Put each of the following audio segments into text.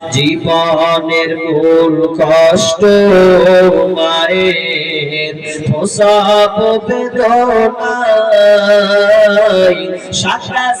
জীবনের মূল কষ্ট মায়ের প্রসব বেদনায় সাতাশ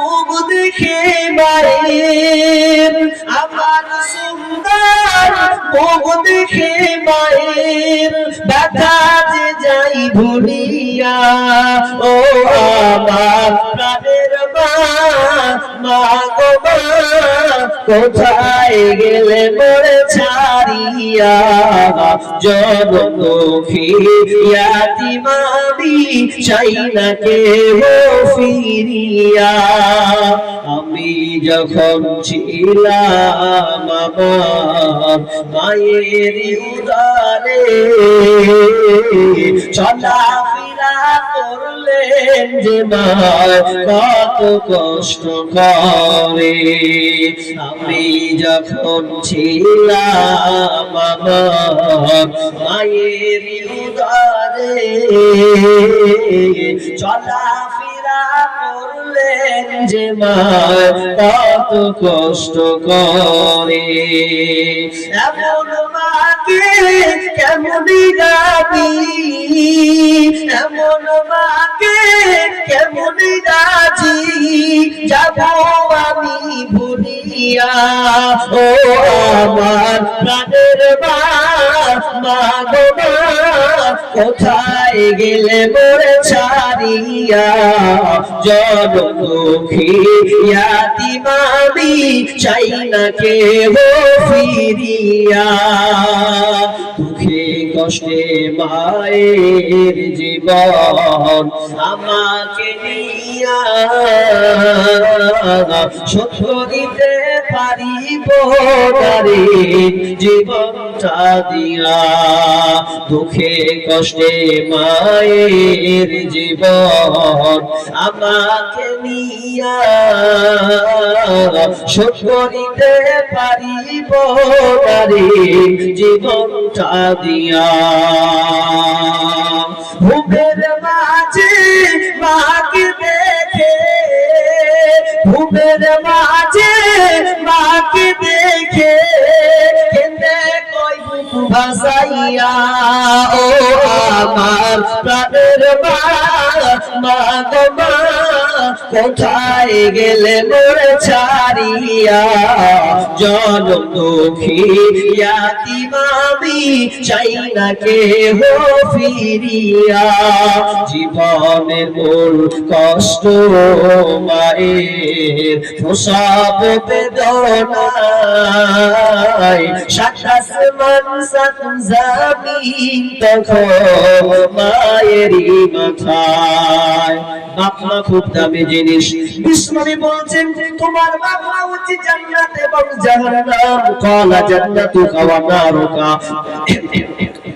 মুখ দেখে মায়ের আমার সুন্দর মুখ দেখে মায়ের ব্যথা যে যাই ভুলিয়া ও আমার কোথায় গেলে মরে ছাড়িয়া? জনম দুঃখিয়াতি মামি চাই না কেহ ফিরিয়া। আমি যখন ছিলাম আমার মায়ের উদারে, চলা করলেন যে মা, কত কষ্ট করে। আমি যখন ছিলাম মায়ের উদারে যে মা, কত কষ্ট করে। এমন মাকে যাব আমি ভুলিয়া। ও আমার প্রাণের মা কোথায় গেলে মোরে ছাড়িয়া? জন দুঃখিয়াতি মামি, চাই না কেহ ফিরিয়া। দুঃখে কষ্টে মায়ের জীবন আমাকে নিয়া সত্য দিতে পারিব তারে জীবনটা দিয়া। দুঃখে কষ্টে মায়ের জীবন আমাকে নিয়া। সত্য দিতে পারিব তারে জীবনটা দিয়া। ভূপের মাঝে দেখে ভূপের মাঝে মাকে দেখে ভাসাইয়া, ও আমার প্রাণের মা গো মা, কোথায় গেলে মোরে ছাড়িয়া? জনম দুঃখিয়াতি মামি চাই না কেহ ফিরিয়া। জীবনের মূল কষ্ট মায়ের প্রসব বেদনায়, সাতাশ মানসাত জামিন, তখন মায়েরই মাথায়। বাপ মা খুব দামি জিনিস। বিষ্ণবী বলছেন, তোমার বাপ মা হচ্ছে জান্নাত এবং জাহান্নাম। কলা জান্নাতু ওয়া নারুকা।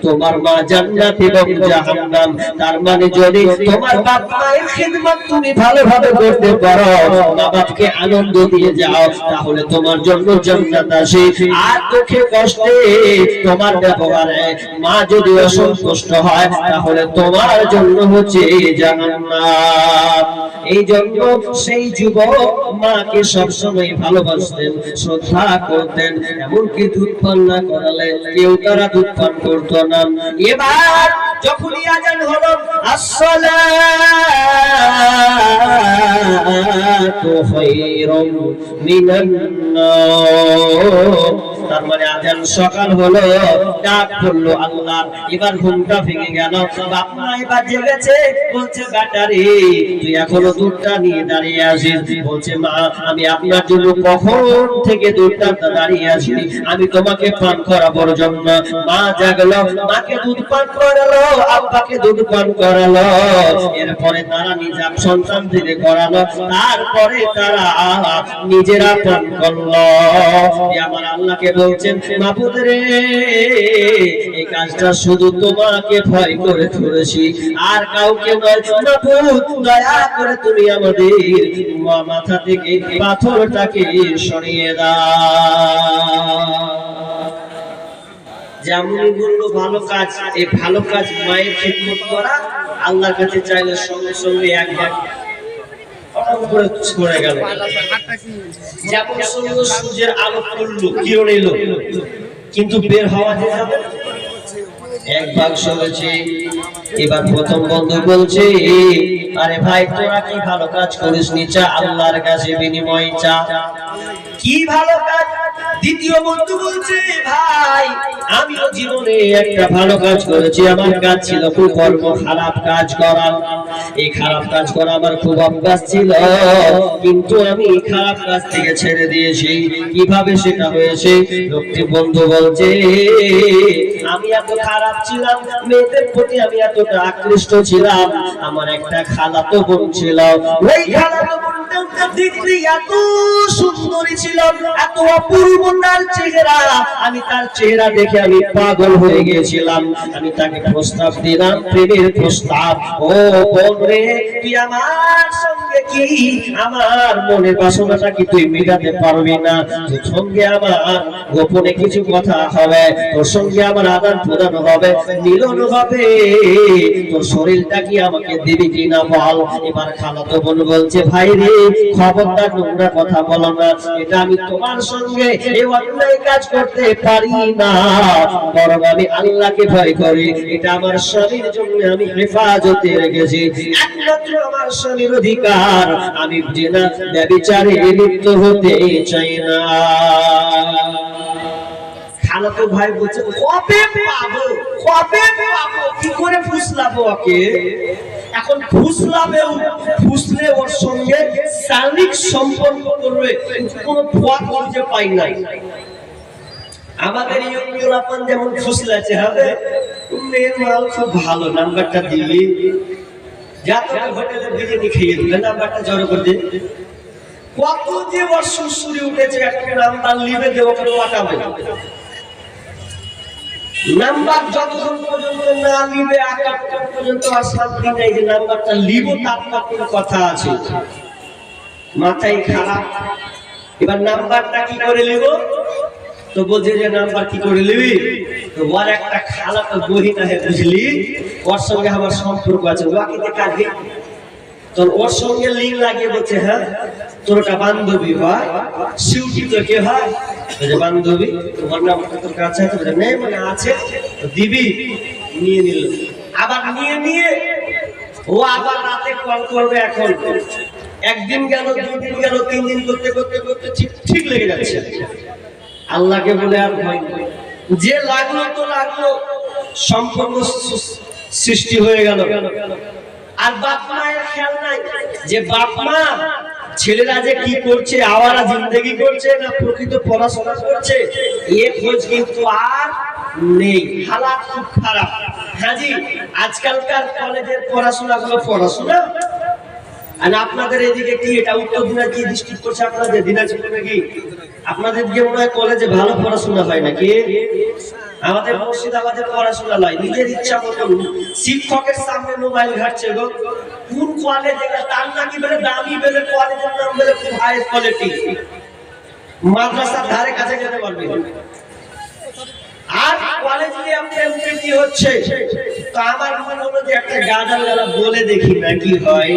তোমার মা জান্নাত এবং জাহান্নাম। তার মানে যদি তোমার বাপ মায়ের খিদমত তুমি ভালোভাবে করতে পারো, মা বাপকে আনন্দ দিয়ে যাও, তাহলে তোমার জন্য জান্নাত আসে। আর দুঃখে কষ্টে তোমার ব্যবহারে মা যদি অসন্তুষ্ট হয়, তাহলে তোমার জন্য হচ্ছে জাহান্নাম। এই জন্য সেই যুবক মাকে সবসময় ভালোবাসতেন, শ্রদ্ধা করতেন, এমনকি দুধ পান না করালে কেউ তারা দুধ পান করতো না। এবার যখনই আজান হলো আসসালাতু খায়রুম মিনান নাওম মানে আজান সকাল হলো, ডাক পড়ল এবার ঘুমটা ভেঙে গেল। এবার জেগেছে, বলছে বেটারে তুই এখনও দুধটা নিয়ে দাঁড়িয়ে আছিস? বলছে, মা, আমি আপনার জন্য কখন থেকে দুধটা দাঁড়িয়ে আছি? আমি তোমাকে পান করাবোর জন্য। মা জাগলো, মাকে দুধ পান করালো, আব্বাকে দুধ পান করালো। এরপরে তারা নিজের সন্তান থেকে করালো। তারপরে তারা নিজেরা পান করল। আমার আল্লাহকে বলছেন মাহবুদ রে, এই কাজটা শুধু তোমাকে ভয় করে করেছি। আর কাউকে নয় মাহবুদ দয়া করে তুমি আমাদের মাথা থেকে পাথরটাকে সরিয়ে দাও। যেমন বলল, ভালো কাজ, এই ভালো কাজ মায়ের খেদমত করা। আল্লাহর কাছে চাইলে সঙ্গে সঙ্গে একবার ছড়ে গেল। যেমন সুন্দর সূর্যের আলো কিরণ এলো। কিন্তু বের হওয়া। এক ভাগ শুনেছি, এবার প্রথম বন্ধু বলছে আরে ভাই, তোরা কি ভালো কাজ করিস নি? চা, আল্লাহর কাছে বিনিময় চা। কি ভালো কাজ? দ্বিতীয় বন্ধু বলছে, ভাই, আমিও জীবনে একটা ভালো কাজ করেছি। আমার কাজ ছিল কুকর্ম, খারাপ কাজ করা। এই খারাপ কাজ করা আমার খুব অভ্যাস ছিল। কিন্তু আমি খারাপ কাজ থেকে ছেড়ে দিয়েছি। কীভাবে সেটা হয়েছে? লোকটি বন্ধু বলছে, আমি এত খারাপ ছিলাম। মেয়েদের প্রতি আমি এতটা আকৃষ্ট ছিলাম। আমার একটা খালাতো বোন ছিল। ওই খালাতো বোনটা দেখতে এত সুন্দরী ছিল, এত অপূর্ব তার চেহারা। আমি তার চেহারা দেখে আমি পাগল হয়ে গিয়েছিলাম। আমি তাকে প্রস্তাব দিলাম, প্রেমের প্রস্তাব। ও বোন রে, তুই আমার সঙ্গে কি? আমার মনের বাসনাটা কি তুই মেটাতে পারবি না? তোর সঙ্গে আমার গোপনে কিছু কথা হবে তোর সঙ্গে আমার আদান প্রদান হবে, মিলন হবে। তোর শরীরটা কি আমাকে দিবি কি না বল? এবার খালাতো বোন বলছে, ভাই রে, খবরদার নোংরা কথা বলো না। এটা আমি তোমার সঙ্গে কাজ করতে পারি না। আমি আল্লাহকে ভয় এটা আমার জন্য আমি আমার অধিকার। আমি লিপ্ত হতে চাই না। খালাতো ভাই বলছে, কবে পাবো? কবে পাবো? কি করে ফুসলাবো ওকে? এখন ফুসলাবেও, ফুসলে ওর সঙ্গে শারীরিক সম্পর্ক করবে কোনো পথ খুঁজে পাই নাই। আমাদের ইয়ঙ্গুল যেমন ফুসলাছে, হবে? মেয়ের মাল খুব ভালো, নাম্বারটা দিবি। যা তোকে হোটেলে বিরিয়ানি খেয়ে দিলে নাম্বারটা জড়ো করে দে। কত যে ওর সুসুরি উঠেছে, একটা নাম্বার লিবে ওকে পাঠাবে। নাম্বার পর্যন্ত না পর্যন্ত আর শান্তি নেই যে নাম্বারটা কথা আছে। মাথায় খারাপ। এবার নাম্বারটা কি করে তো বলছে যে, নাম্বার কি করে একটা খালা তো বহিন আছে, বুঝলি? ওর সঙ্গে আমার সম্পর্ক আছে। তোর ওর সঙ্গে লিঙ্ক লাগিয়ে বলছে হ্যাঁ তোর একটা বান্ধবী হয় সিউটি তো কে হয়? বান্ধবী, তোমার নামটা তোর কাছে আছে? মানে আছে। দিবি, নিয়ে নিল। আবার নিয়ে নিয়ে ও আবার রাতে কল করবে এখন। একদিন গেল, দুই দিন গেল, তিন দিন করতে করতে করতে ঠিক ঠিক লেগে যাচ্ছে। আল্লাহকে বলে আর ভয় যে লাগল তো লাগল, সম্পূর্ণ সৃষ্টি হয়ে গেল। আর বাপ মায়ের খেয়াল নাই যে বাপ মা ছেলেরা যে কি করছে, আওয়ারা জিন্দগি করছে না প্রকৃত পড়াশোনা করছে, এ খোঁজ কিন্তু আর নেই। হালাত খুব খারাপ। হাজি, আজকালকার কলেজের পড়াশোনা। গুলো পড়াশোনা আপনাদের এদিকে কি, এটা উত্তর দিনাজপুর ডিস্ট্রিক্ট করছে আপনাদের? দিনাজপুর নাকি? আপনাদের দিকে মনে হয় কলেজে ভালো পড়াশোনা হয় নাকি? আমাদের মুর্শিদাবাদের পড়াশোনা নয়, নিজের ইচ্ছা মতন শিক্ষকের সামনে মোবাইল ঘাটছে গো। কোন কলেজ এটা তার নাকি বলে, দামি বলে কলেজের নাম বলে, খুব হাই কোয়ালিটি মাদ্রাসার ধারে কাছে যেতে পারবে আর কলেজ নিয়ে প্রেম প্রীতি হচ্ছে, তো আমার মনে হলো যে একটা গাজাল গালা বলে দেখি না কি হয়।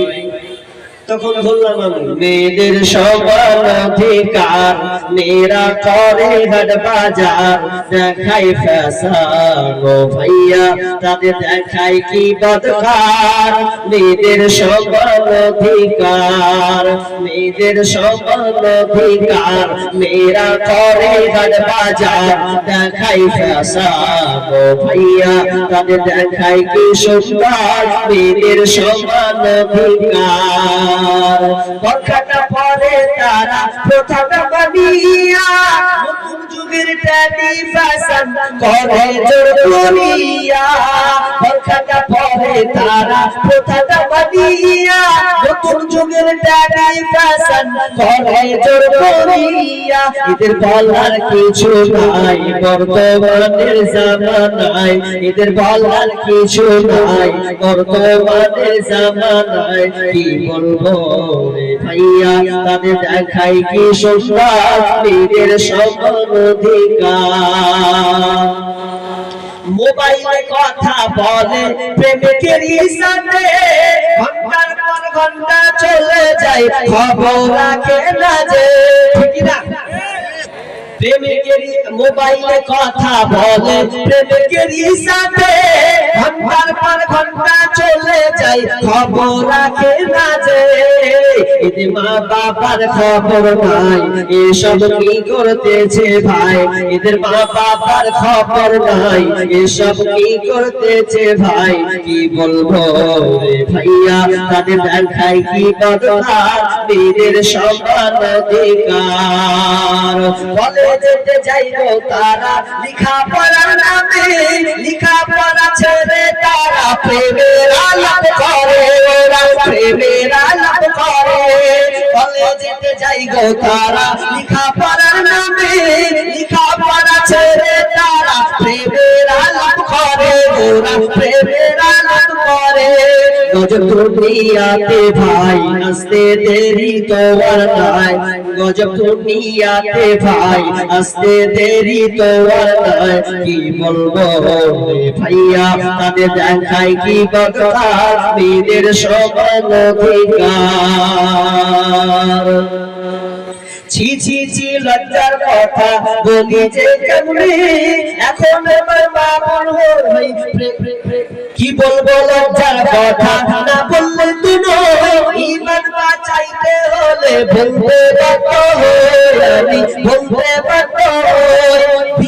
তখন বললাম আমি, মেয়েদের সমান অধিকার, মেয়েরা করে হাট বাজার। ভাইয়া, তাদের দেখাই কি বদকার। মেয়েদের সমান অধিকার, মেয়েদের সমান অধিকার, মেয়েরা করে হাট বাজার। দেখাই ফ্যাশন ও ভাইয়া, তাদের দেখাই কি সুন্দর। মেয়েদের সমান অধিকার। বরখাটা পরে তারা প্রথাটা বানিয়া নতুন যুগের ট্যাডি ফ্যাশন করে জোর দুনিয়া কথাটা পরে তারা প্রথাটা যুগের ট্যাডি ফ্যাশন করে জোর করিয়া এদের বলার কিছু নাই, বর্তমানের জামানায় এদের বলার কিছু নাই, বর্তমানের জামানায় কি বলব ভাইয়া? তাদের দেখাই কি সুন্দর সমান অধিকার। মোবাইলে কথা বলে, প্রেমিকের পর ঘণ্টা চলে যায়, খবর রাখে না যে। ঠিক না প্রেমিকের মোবাইলে কথা বলে প্রেমিকের সাথে ঘণ্টার পর ঘণ্টা চলে যায়, খবর রাখে না যে এতে মা বাবার খবর নাই। এসব কি করতেছে ভাই? এদের মা বাবার খবর নাই। এসব কি করতেছে ভাই? কি বলব ভাইয়া? তাদের দেখায় কি বদলা সমান অধিকার। কলেজেতে যাইবো তারা লিখা পড়ার নামে, লিখা পড়া ছেড়ে তারা প্রেমের আলাপ করে, ওরা প্রেমের আলাপ করে। কলেজেতে যাইবো তারা, লিখা পড়ার নামে, লিখা পড়া ছেড়ে তারা প্রেমের আলাপ করে, ওরা প্রেমের আলাপ করে। গজব দুনিয়াতে ভাই, আসতে দেরি তো আর নাই। গজব দুনিয়াতে ভাই, আসতে দেরি তো আর নাই। কি বলব ভাইয়া? তাদের দেখাই কি সমান অধিকার। ছি ছি ছি, লজ্জার কথা বলি যে কেমনে? এখন আমার হই। কি বলব লজ্জার কথা? না বললে তো ইমান বাঁচাইতে হলে বলতে বাধ্য হই আমি, বলতে বাধ্য হই।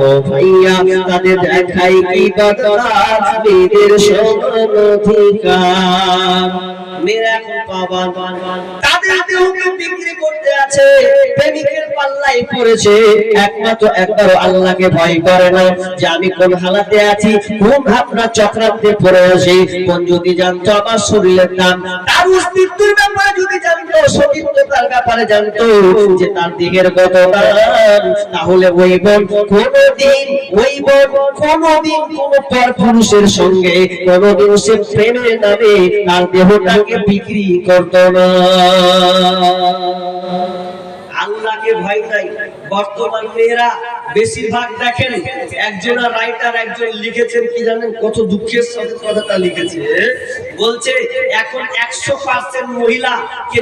ও ভাইয়া তাদের দেখাই কি বদলার মেয়েদের সমান অধিকার। মেয়েরা এখন পাবান তাদের দেহকে বিক্রি করতে আছে প্রেমিকের পাল্লাই পড়েছে। একমাত্র একবারও আল্লাহকে ভয় করে না যে আমি কোন হালাতে আছি কোন ভাবনা চক্রান্তে পড়ে আছি। কোন যদি জানতো আমার শরীরের নাম তার অস্তিত্বের ব্যাপারে যদি জানতো সতীত্বতার ব্যাপারে জানতো যে তার দিকের কত তাহলে ওই বোন কোনদিন ওই বোন কোনদিন কোন পর পুরুষের সঙ্গে কোনদিন সে প্রেমের নামে তার দেহটাকে বিক্রি করতো না। আল্লাহকে ভয় নাই বর্তমান মেয়েরা বেশিরভাগ দেখেন রাইটার একজন লিখেছেন কি জানেন? কত দুঃখের সাথে কথাটা লিখেছে। বলছে, এখন একশো পার্সেন্ট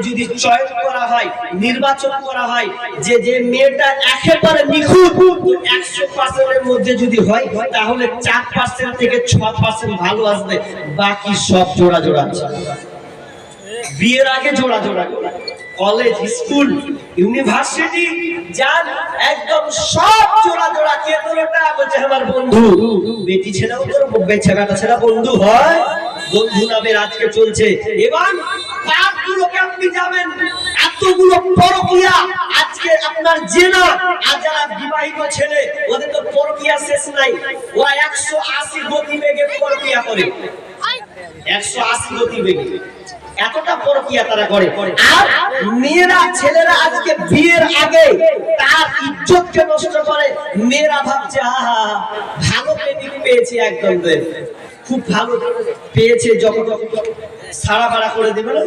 যদি চয়ন করা হয়, নির্বাচন করা হয়, যে যে মেয়েটা একেবারে নিখুঁত, একশো পার্সেন্টের মধ্যে যদি হয়, তাহলে চার পার্সেন্ট থেকে ছ পার্সেন্ট ভালো আসবে। বাকি সব জোড়া জোড়া আছে। বিয়ের আগে জোড়া জোড়া কলেজ, স্কুল, ইউনিভার্সিটি যান একদম সব জোড়া জোড়া কে তোরটা বলছে, আমার বন্ধু। বেটি ছেলেও তোর বেছে বেটা ছেলে বন্ধু হয়? বন্ধু নামের আজকে চলছে। এবার পাপগুলোকে আপনি যাবেন? এতগুলো পরকিয়া আজকে আপনার জেনা। আর যারা বিবাহিত ছেলে, ওদের তো পরকিয়া শেষ নাই। ওরা একশো আশি গতি বেগে পরকিয়া করে। একশো আশি গতি বেগে। এতটা করে মেয়েরা, ছেলেরা আগে ভালো একদম খুব ভালো পেয়েছে, যখন করে দিবে না?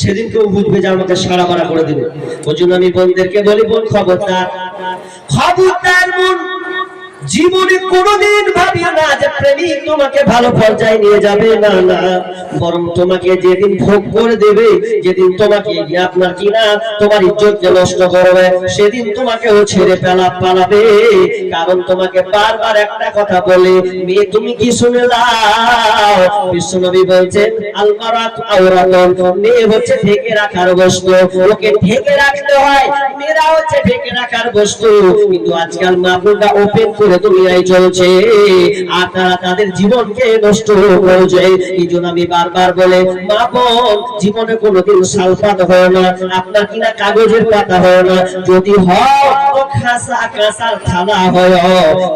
সেদিন কেউ বুঝবে যে আমাকে সারা ভাড়া করে দিবে। ওই জন্য আমি বোনদেরকে বলি, বোন, খবরদার। খবরদার বোন জীবনে কোনোদিন ভাবিও না যে প্রেমিক তোমাকে ভালো পর্যায়ে নিয়ে যাবে। না না। বরং তোমাকে যেদিন ভোগ করে দেবে, যেদিন তোমাকে আপনার কিনা, তোমার ইজ্জতকে নষ্ট করবে, সেদিন তোমাকেও ছেড়ে পেলা পালাবে। কারণ তোমাকে বারবার একটা কথা বলে, মেয়ে, তুমি কি শুনে লাও বিশ্বনবী বলছেন, আলমারাত আওরাতন। মেয়ে হচ্ছে ঢেকে রাখার বস্তু। ওকে ঢেকে রাখতে হয়, মেয়েরা হচ্ছে ঢেকে রাখার বস্তু। কিন্তু আজকাল মাহবুবরা ওপেন করে দুনিয়ায় চলছে। আর তারা তাদের জীবনকে নষ্ট করেছে। এই জন্য আমি বারবার বলে, মা বোন, জীবনে কোনোদিন সালফাত হয় না। আপনার কিনা কাগজের পাতা হয় না। যদি হয় খাসা কাঁসার থালা হয়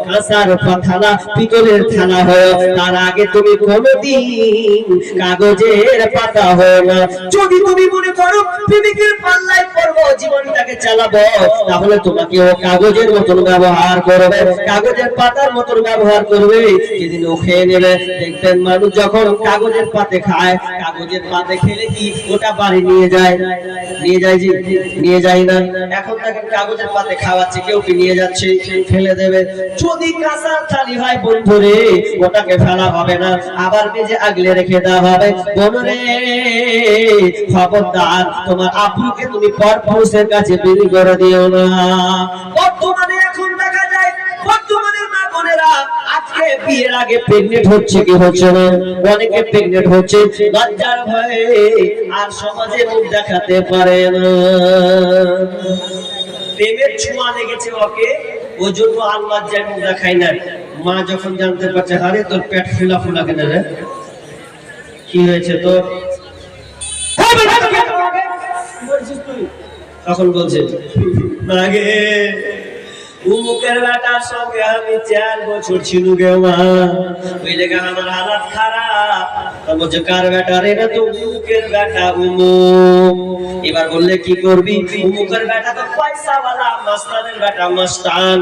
কাঁসার থালা পিতলের থালা হয় তার আগে তুমি কোনোদিন কাগজের পাতা হয় না। যদি তুমি মনে করো প্রেমিকের পাল্লায় পড়ব জীবনটাকে চালাবো তাহলে তোমাকে ও কাগজের মতন ব্যবহার করবে। কাগজের পাতার মতন ব্যবহার করবে। যেদিন ও খেয়ে নেবে দেখবেন মানুষ যখন কাগজের পাতে খায় কাগজের পাতে খেলে কি ওটা বাড়ি নিয়ে যায়? নিয়ে যায় জি নিয়ে যায় না। এখন তাকে কাগজের পাতে খাওয়াচ্ছে কি নিয়ে যাচ্ছে, ফেলে দেবে। যদি কাঁসার থালি হয় বন্ধুরে, ওটাকে ফেলা হবে না, আবার মেজে আগলে রেখে দেওয়া হবে। খবরদার, তোমার আপুকে তুমি পর পুরুষের কাছে বিলি করে দিও না। বর্তমানে এখন দেখা যায়, বর্তমানে মা বোনেরা আজকে বিয়ের আগে প্রেগনেন্ট হচ্ছে কি হচ্ছে না? অনেকে প্রেগনেন্ট হচ্ছে, লজ্জার ভয়ে আর সমাজে মুখ দেখাতে পারে না। প্রেমের ছোঁয়া লেগেছে ওকে ওই জন্য আল্লাহ যেন মুখ দেখায় না মা যখন জানতে পারছে, আরে, তোর পেট ফুলা ফুলা কেন রে? কি হয়েছে তোর? তখন বলছে মাগে উমুকের বেটার সঙ্গে আমি চার বছর ছিল গে মা। ওই জায়গা আমার হালাত খারাপ। বলছে কার বেটা রে না তো উমুকের বেটা উমুক। এবার বললে কি করবি? উমুকের বেটা তো পয়সাওয়ালা, মাস্তানের বেটা মাস্তান।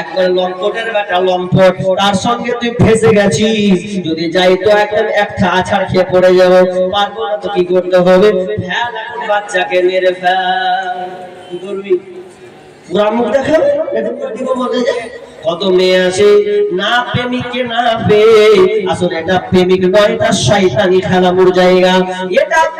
একবার লম্পটের বেটা লম্পট, তার সঙ্গে তুই ফেসে গেছিস। যদি যাই তো একদম একটা আছাড় খেয়ে পড়ে যাব। পারব না তো কি করতে হবে? ফেল, এখন বাচ্চাকে মেরে ফেল। কি করবি? পুরা মুখ দেখাবে কত মেয়ে আছে না প্রেমিককে না পেয়ে, আসলে এটা প্রেমিক নয়, এটা শয়তানি খেলামুর জায়গা। এটা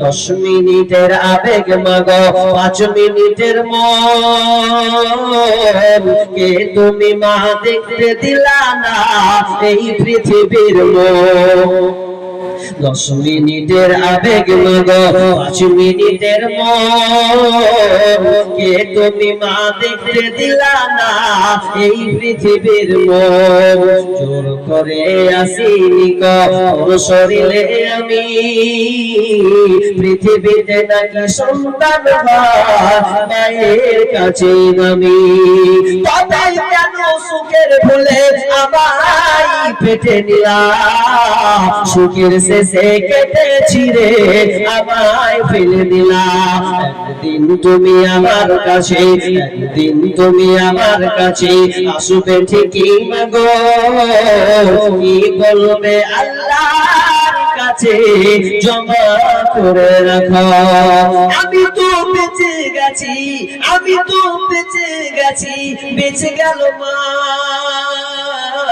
দশ মিনিটের আবেগ মাগ, পাঁচ মিনিটের মন তুমি মা দেখতে দিলা না এই পৃথিবীর মন? দশ মিনিটের আবেগ মাগো পাঁচ মিনিটের মন। কে তুমি মা দেখতে দিলা না এই পৃথিবীর জোর করে আসিনি শরীরে আমি। পৃথিবীতে নাকি সন্তান মায়ের কাছে আমি তবে কেন সুখের ভুলে আমায় পেটে নিলাম সুখের শেষে কেটে ছিড়ে আমায় ফেলে দিলাম একদিন তুমি আমার কাছে, একদিন তুমি আমার কাছে আসবে ঠিকই মাগো। কি বলবে আল্লাহর কাছে, জমা করে রাখো। আমি তো বেঁচে গেছি, আমি তো বেঁচে গেছি, বেঁচে গেল মা।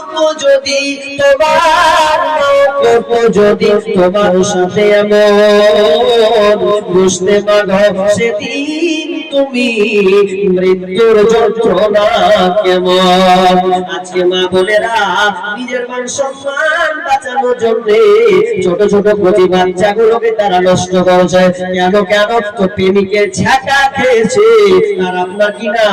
করব যদি তোমার করব যদি তোমার সাথে এমন বুঝতে পারো সেদিন তুমি মৃত্যুর যন্ত্রণা কেমন? আজকে মা বোনেরা নিজের মান সম্মান বাঁচানোর জন্য ছোট ছোট প্রতি বাচ্চাগুলোকে তারা নষ্ট করছে। কেন কেন? তো প্রেমিকের ছাকা খেয়েছে। আর আপনার কিনা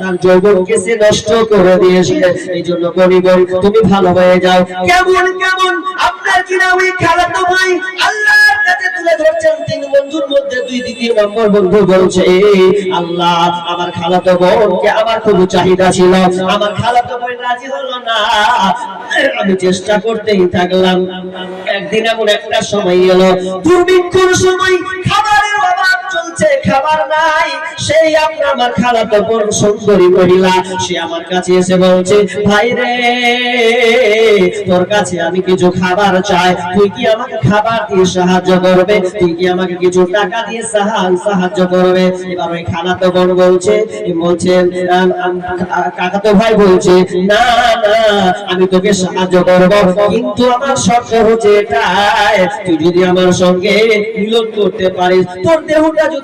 তার যৌবনকে সে নষ্ট করে দিয়েছে। এই জন্য বলি তুমি ভালো হয়ে যাও। কেমন কেমন? আপনার কিনা ওই খালাতো ভাই তুলে ধরছেন তিন বন্ধুর মধ্যে দুই বন্ধু বলছে আল্লাহ, আমার খালাতো আমার খুব চাহিদা ছিল। আমার খালাতো রাজি হলো না। আমি চেষ্টা করতেই থাকলাম। একদিন এমন একটা সময় এলো। দুর্ভিক্ষর সময় খাবারের অভাব। চলছে খাবার নাই সেই আপনার আমার খালাতো বোন সুন্দরী মহিলা সে আমার কাছে এসে বলছে ভাই রে তোর কাছে আমি কিছু খাবার চাই। তুই কি আমাকে খাবার দিয়ে সাহায্য করবে? তুই কি আমাকে কিছু টাকা দিয়ে সাহা- সাহায্য করবে? এবার ওই খালাতো বোন বলছে বলছে আম, আম, কা- কাকাতো ভাই বলছে না না আমি তোকে সাহায্য করব কিন্তু আমার শর্ত হচ্ছে এটাই। তুই যদি আমার সঙ্গে মিলন করতে পারিস তোর দেহটা যদি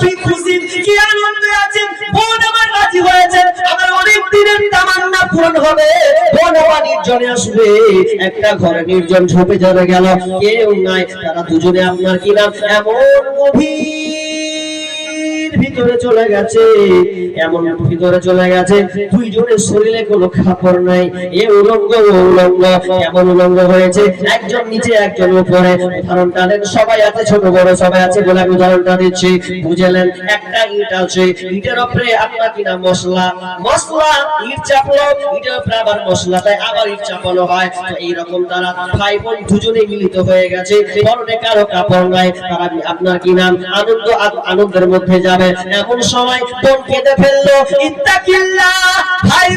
কি খুশি কি আনন্দে আছে বোন আমার রাজি হয়েছে আমার অনেক দিনের তামান্না পূরণ হবে। বোন আমার নির্জনে আসবে। একটা ঘরে নির্জন ঝোপে চলে গেল। কেউ নাই, তারা দুজনে আপনার কি নাম? এমন গভীর ভিতরে চলে গেছে। এমন ভিতরে চলে গেছে, দুইজনের শরীরে কোনো কাপড় নাই। এ উলঙ্গ উলঙ্গ, এমন উলঙ্গ হয়েছে, একজন নিচে, একজন উপরে। উদাহরণটা দেন সবাই আছে, ছোট, বড়, সবাই আছে বলে আমি উদাহরণটা দিচ্ছি। বুঝলেন, একটা ইট আছে, ইটের উপরে আপনার কিনা মশলা। মশলা, ইট চাপলো, ইটের উপরে আবার মশলা, তাই আবার ইট চাপানো হয়। তো এইরকম তারা ভাই বোন দুজনে মিলিত হয়ে গেছে। পরনে কারও কাপড় নাই। তারা আপনার কি নাম? আনন্দ, আনন্দের মধ্যে যাবে এমন সময় বোন খেতে ফেলল ইত্তাকিল্লাহ! ভাইরা আমি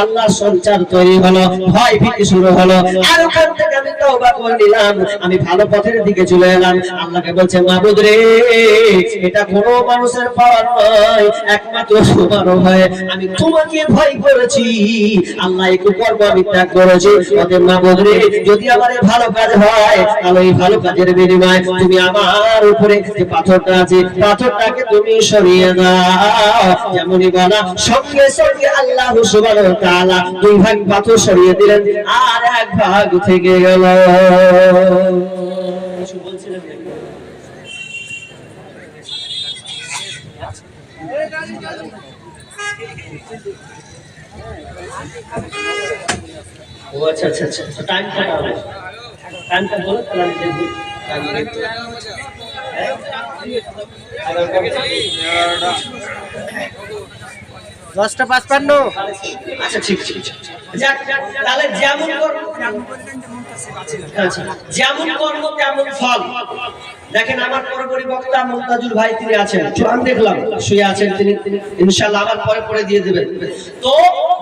আল্লাহর সঞ্চার তৈরি হলো, ভয় ভীতি শুরু হলো। আর ওখান থেকে আমি করে নিলাম। আমি ভালো পথের দিকে চলে এলাম। আল্লাহকে বলছে, মাবুদ রে, এটা কোনো মানুষের পাওয়ার নয়। একমাত্র আমি ভয় করেছি। আল্লাহ একটু কর্ম আমি ত্যাগ করেছি। যদি আমার ভালো কাজ হয়, তাহলে এই ভালো কাজের বিনিময়ে তুমি আমার উপরে পাথরটা আছে, পাথরটাকে তুমি সরিয়ে দাও। যেমনই বলা, সঙ্গে সঙ্গে আল্লাহ সুবহানাহু ওয়া তাআলা দুই ভাগ পাথর সরিয়ে দিলেন, আর এক ভাগ থেকে গেল কিছু বলছিলেন নাকি? ও আচ্ছা আচ্ছা আচ্ছা টাইম কটা হবে? টাইমটা বলো তাহলে আমি দেখব দশটা পাঁচপান্ন। যেমন কর্ম তেমন ফল। দেখেন, আমার বক্তা ভাই, তিনি আছেন। দেখলাম, শুয়ে আছেন তিনি। আমার পরে পরে দিয়ে দেবেন। তো,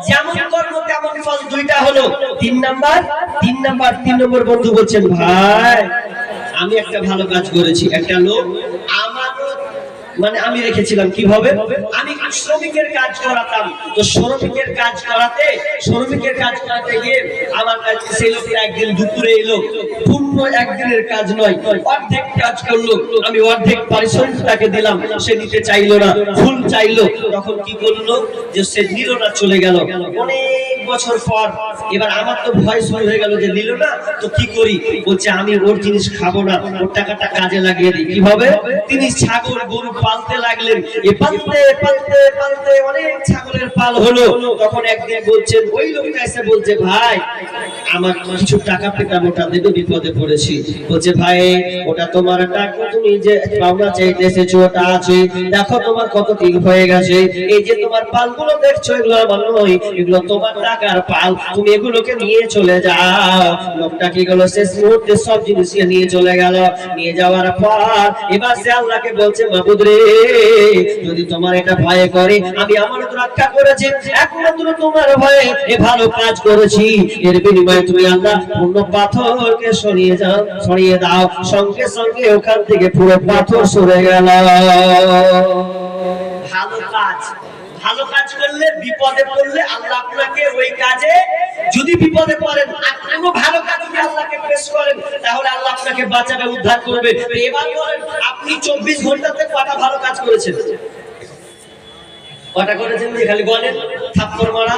যেমন কর্ম, তেমন ফল দুইটা হলো। তিন নাম্বার তিন নাম্বার, তিন নম্বর বন্ধু বলছেন, ভাই, আমি একটা ভালো কাজ করেছি। একটা লোক আমারও মানে আমি রেখেছিলাম কীভাবে? আমি শ্রমিকের কাজ করাতাম। তো শ্রমিকের কাজ করাতে, শ্রমিকের কাজ করাতে গিয়ে আমার কাছে সেই লোকটা একদিন দুপুরে এলো। আমি ওর জিনিস খাব না, ওর টাকাটা কাজে লাগিয়ে দিই। কীভাবে? তিনি ছাগল, গরু পালতে লাগলেন। এ অনেক ছাগলের পাল হলো। তখন একদিন বলছেন, ওই লোকটা এসে বলছে, ভাই, আমার কিছু টাকা পেতাম বিপদে পড়েছি। বলছে, ভাই, ওটা তোমার টাকা তুমি যে পাওনা চাইতে এসেছ, ওটা আছে। দেখো তোমার কত ঠিক হয়ে গেছে। এই যে তোমার পালগুলো দেখছ, এগুলো আমার নয়। এগুলো তোমার টাকার পাল। তুমি এগুলোকে নিয়ে চলে যাও। লোকটা কি গেল শেষ মুহূর্তে সব জিনিস নিয়ে চলে গেল। নিয়ে যাওয়ার পর এবার সে আল্লাহকে বলছে মাবুদ রে যদি তোমার এটা ভয় করে, আমি আমার রক্ষা করেছি একমাত্র তোমার ভয়ে এ ভালো কাজ করেছি। এর বিনিময়ে তুমি আল্লাহ পূর্ণ পাথরকে সরিয়ে যাও, সরিয়ে দাও, সঙ্গে সঙ্গে ওখান থেকে পুরো পাথর সরে গেল। ভালো কাজ ভালো কাজ করলে, বিপদে পড়লে আল্লাহ আপনাকে ওই কাজে, যদি বিপদে পড়েন, আর কোনো ভালো কাজ যদি আল্লাহকে পেশ করেন, তাহলে আল্লাহ আপনাকে বাঁচাবে, উদ্ধার করবে। এবার বলেন আপনি চব্বিশ ঘন্টাতে কটা ভালো কাজ করেছেন? কটা করেছেন যে খালি বলেন? থাপ্পড় মারা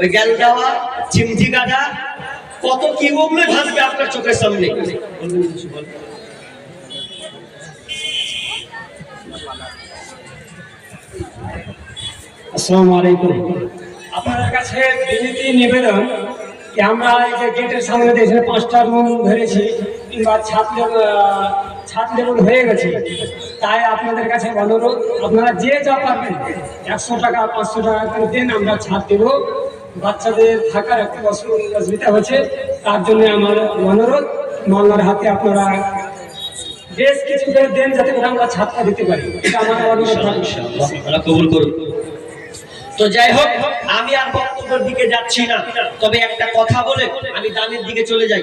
ওই গ্যাল দেওয়া চিমটি কাটা কত কি ওগুলো ভাসবে আপনার চোখের সামনে? আসসালামু আলাইকুম। আপনাদের কাছে বিনীতি নিবেদন কি আমরা এই যে গেটের সামনে এখানে পাঁচটা রুম ধরেছি কিংবা লেবুল ছাদ লেবুল হয়ে গেছে, তাই আপনাদের কাছে অনুরোধ, আপনারা যে যা পারবেন, একশো টাকা, পাঁচশো টাকা করে দিন, আমরা ছাদ দেব। বাচ্চাদের থাকার একটু অসু- অসুবিধা হচ্ছে তার জন্য আমার অনুরোধ মাল্লার হাতে আপনারা বেশ কিছু করে দেন যাতে করে আমরা ছাদটা দিতে পারি। এটা আমার অনুরোধ। কবুল করুন। তো যাই হোক, আমি আর বক্তব্যের দিকে যাচ্ছি না, তবে একটা কথা বলে আমি দানের দিকে চলে যাই।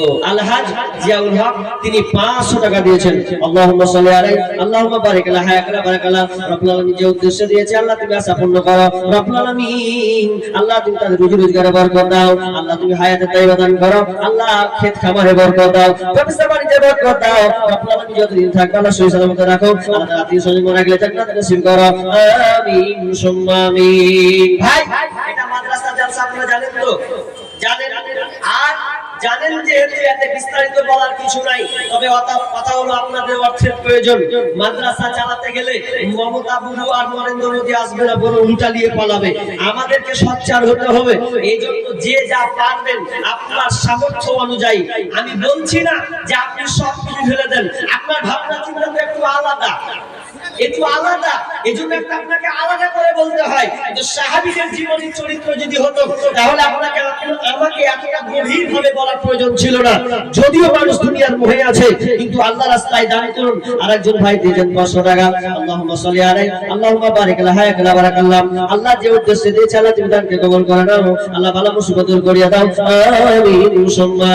ও আলহাজ জিয়াউল হক, তিনি 500 টাকা দিয়েছেন। আল্লাহুম্মা সাল্লি আলাইহি, আল্লাহুম্মা বারিক আলা হায়াকালা বারাকালা রব্বুল আলামিন যে উদ্দেশ্য দিয়েছে, আল্লাহ তুমি আশা পূর্ণ করো। রব্বুল আলামিন, আল্লাহ তুমি তাদের রুজি রোজগারে বরকত দাও। আল্লাহ তুমি হায়াতে তাইবা দান করো। আল্লাহ ক্ষেত খামারে বরকত দাও। ব্যবসা বাণিজ্যে বরকত দাও। রব্বুল আলামিন যতদিন থাকবে, আল্লাহ সহি সালামতে রাখো। আল্লাহ আত্মীয় স্বজন মনে রাখলে জান্নাত নসিব করো। আমিন, সুম্মা আমিন। ভাই, এটা মাদ্রাসা জালসা আপনারা জানেন তো? জানেন জানেন যেহেতু এতে বিস্তারিত বলার কিছু নাই, তবে কথা হলো আপনাদের অর্থের প্রয়োজন। মাদ্রাসা চালাতে গেলে মমতা বুড়ো আর নরেন্দ্র মোদী আসবে না বড় উল্টালিয়ে পালাবে। আমাদেরকে সচ্চার হতে হবে। এই জন্য যে যা পারবেন আপনার সামর্থ্য অনুযায়ী। আমি বলছি না যে আপনি সব কিছু ফেলে দেন। আপনার ভাবনা চিন্তা তো একটু আলাদা। একটু আলাদা। এই জন্য একটা আপনাকে আলাদা করে বলতে হয় সাহাবিদের জীবনের চরিত্র যদি হতো, তাহলে আপনাকে আমাকে এতটা গভীর ভাবে বলার প্রয়োজন ছিল না। যদিও মানুষ দুনিয়ার মোহে আছে, কিন্তু আল্লাহ রাস্তায় দান করুন আর একজন ভাই দিয়েছেন পাঁচশো টাকা। আল্লাহুম্মা সাল্লি আলাইহি, আল্লাহুম্মা বারিক হায়াকালা বারাকাল্লাহ আল্লাহ যে উদ্দেশ্যে তুমি করে আল্লাহ ভালো মুসিবত দূর করিয়া দাও। আমিন সুম্মা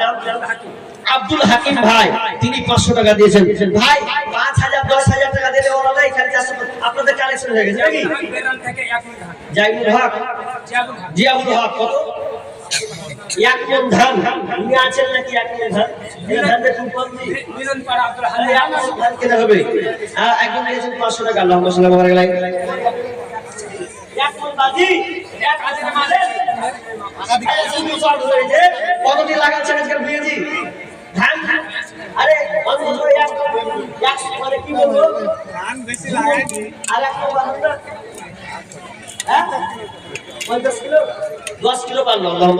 নাম? আব্দুল হাকিম ভাই তিনি পাঁচশো টাকা দিয়েছেন। ভাই পাঁচ হাজার দশ হাজার টাকা দিলে এখানে চারশো আপনাদের কালেকশন হয়ে গেছে নাকি? জাইনুল হক। জিয়াউল হক কত? এক মন ধান। উনি আছেন নাকি এক মন ধান? এই ধান দেখুন কম দিই তাহলে এক মণ ধান কেনা হবে। আর একজন দিয়েছেন পাঁচশো টাকা। আল্লাহ সাল্লাম। এক মন বাজি। এক হাজার মাঝে কতটি লাগাচ্ছেন আজকাল বিয়েজি ধান? আরে মানে কি বলব? আর এক বানান না হ্যাঁ? পঞ্চাশ কিলো? দশ কিলো পারল